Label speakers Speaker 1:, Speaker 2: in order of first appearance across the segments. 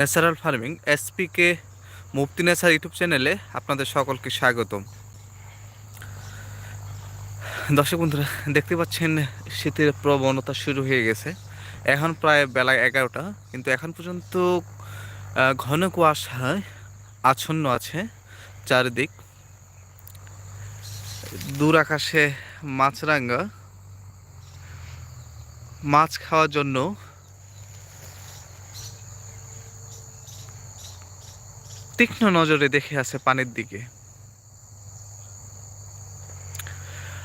Speaker 1: Natural farming SPK Mufti Nesar YouTube চ্যানেলে আপনাদের সকলকে স্বাগতম। দর্শক বন্ধুরা, দেখতে পাচ্ছেন শীতের প্রবণতা শুরু হয়ে গেছে। এখন প্রায় বেলা এগারোটা, কিন্তু এখন পর্যন্ত ঘন কুয়াশায় আচ্ছন্ন আছে চারিদিক। দূর আকাশে মাছরাঙ্গা মাছ খাওয়ার জন্য তীক্ষ্ণ নজরে দেখে আছে পানির দিকে।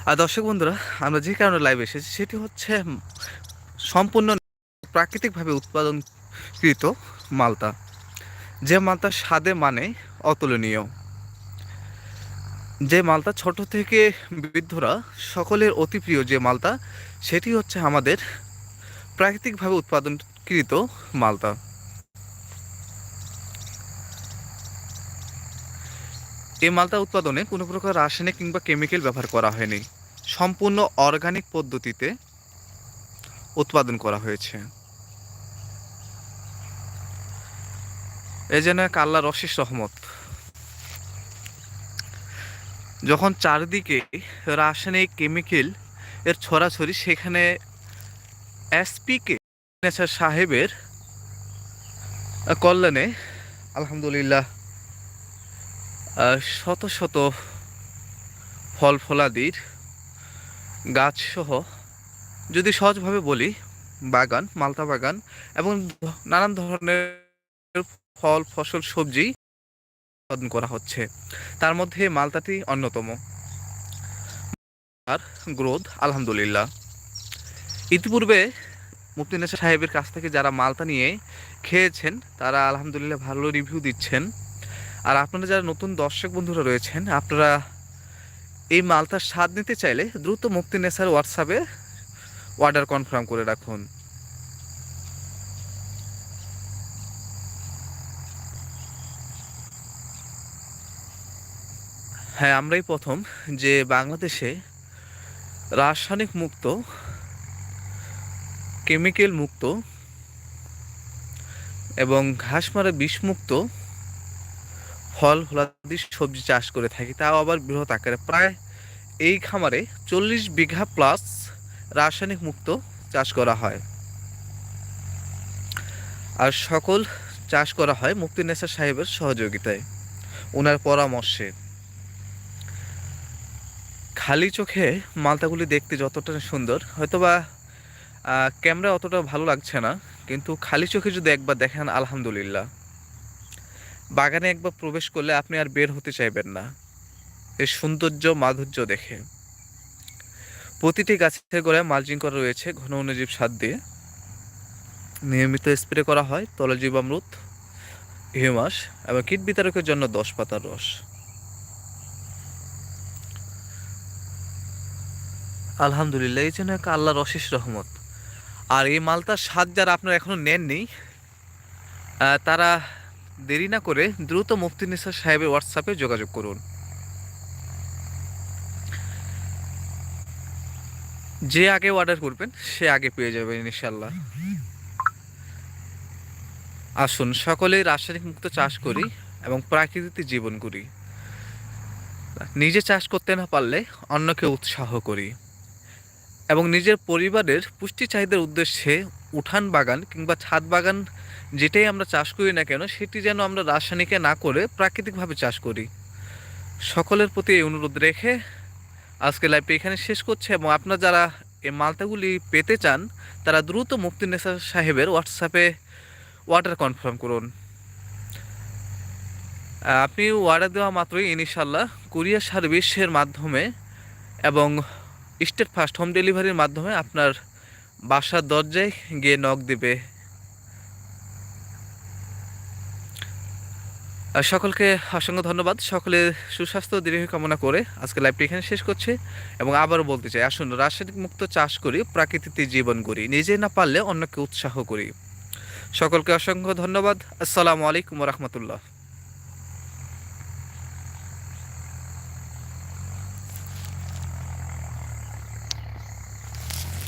Speaker 1: আর দর্শক বন্ধুরা, আমরা যে কারণে লাইভ এসেছি, সেটি হচ্ছে সম্পূর্ণ প্রাকৃতিকভাবে উৎপাদনকৃত মালতা যে মালতা স্বাদে মানে অতুলনীয়। যে মালতা ছোট থেকে বৃদ্ধরা সকলের অতি প্রিয় যে মালতা সেটি হচ্ছে আমাদের প্রাকৃতিকভাবে উৎপাদনকৃত মালতা এই মালটা উৎপাদনে কোনো প্রকার রাসায়নিক কিংবা কেমিক্যাল ব্যবহার করা হয়নি। সম্পূর্ণ অর্গানিক পদ্ধতিতে উৎপাদন করা হয়েছে। এ যেন এক আল্লাহর অশেষ রহমত। যখন চারদিকে রাসায়নিক কেমিক্যাল এর ছড়াছড়ি, সেখানে এসপিকে নেচার সাহেবের কল্যাণে আলহামদুলিল্লাহ শত শত ফল ফলাদির, গাছসহ যদি সহজভাবে বলি, বাগান, মালতা বাগান এবং নানান ধরনের ফল, ফসল, সবজি উৎপাদন করা হচ্ছে। তার মধ্যে মালতাটি অন্যতম। আর গ্রোথ, আলহামদুলিল্লাহ। ইতিপূর্বে মুফতি সাহেবের কাছ থেকে যারা মালতা নিয়ে খেয়েছেন, তারা আলহামদুলিল্লাহ ভালো রিভিউ দিচ্ছেন। আর আপনারা যারা নতুন দর্শক বন্ধুরা রয়েছেন, আপনারা এই মালটার স্বাদ নিতে চাইলে দ্রুত মুক্তি নেশার হোয়াটসঅ্যাপে অর্ডার কনফার্ম করে রাখুন। হ্যাঁ আমরাই প্রথম যে বাংলাদেশে রাসায়নিক মুক্ত, কেমিক্যাল মুক্ত এবং ঘাস মারা বিষমুক্ত ফল ফলাদি সবজি চাষ করে থাকি। তাও আবার বৃহৎ আকারে। প্রায় এই খামারে চল্লিশ বিঘা প্লাস রাসায়নিক মুক্ত চাষ করা হয়। আর সকল চাষ করা হয় মুক্তিনেসা সাহেবের সহযোগিতায়। ওনার পরামর্শে। খালি চোখে মালতাগুলি দেখতে যতটা সুন্দর, হয়তোবা ক্যামেরা অতটা ভালো লাগছে না, কিন্তু খালি চোখে যদি একবার দেখেন, আলহামদুলিল্লাহ। বাগানে একবার প্রবেশ করলে আপনি আর বের হতে চাইবেন না। এর সৌন্দর্য, মাধুর্য দেখে। প্রতিটি গাছের গোড়ায় মালচিং করা রয়েছে ঘন অনুজীব সার দিয়ে। নিয়মিত স্প্রে করা হয় তলজীব তলজীবামৃত হিউমাস এবং কীট বিতারকের জন্য দশ পাতার রস। আলহামদুলিল্লাহ, এই জন্য এক আল্লাহর অশেষ রহমত। আর এই মালটার স্বাদ যারা আপনারা এখনও নেননি তারা দেরি না করে দ্রুত মুফতি নিসা সাহেবের হোয়াটসঅ্যাপে যোগাযোগ করুন। যে আগে অর্ডার করবেন, সে আগে পেয়ে যাবেন ইনশাল্লাহ আসুন, সকলেই রাসায়নিক মুক্ত চাষ করি এবং প্রাকৃতিক জীবন করি। নিজে চাষ করতে না পারলে অন্যকে উৎসাহ করি। এবং নিজের পরিবারের পুষ্টি চাহিদার উদ্দেশ্যে উঠান বাগান কিংবা ছাদ বাগান যেটাই আমরা চাষ করি না কেন, সেটি যেন আমরা রাসায়নিকে না করে প্রাকৃতিকভাবে চাষ করি। সকলের প্রতি এই অনুরোধ রেখে আজকে লাইভটি এখানে শেষ করছে এবং আপনার যারা এই মালটাগুলি পেতে চান, তারা দ্রুত মুক্তি নেসা সাহেবের হোয়াটসঅ্যাপে অর্ডার কনফার্ম করুন। আপনি অর্ডার দেওয়া মাত্রই ইনশাল্লাহ কুরিয়ার সার্ভিসের মাধ্যমে এবং স্টেট ফার্স্ট হোম ডেলিভারির মাধ্যমে আপনার বাসার দরজায় গিয়ে নখ দেবে। সকলকে অসংখ্য ধন্যবাদ। সকলে সুস্বাস্থ্য দীর্ঘ কামনা করে আজকে লাইভটি এখানে শেষ করছে এবং আবারও বলতে চাই, আসুন, রাসায়নিক মুক্ত চাষ করি, প্রাকৃতিক জীবন করি, নিজে না পারলে অন্যকে উৎসাহ করি। সকলকে অসংখ্য ধন্যবাদ। আসসালামু আলাইকুম রহমতুল্লাহ।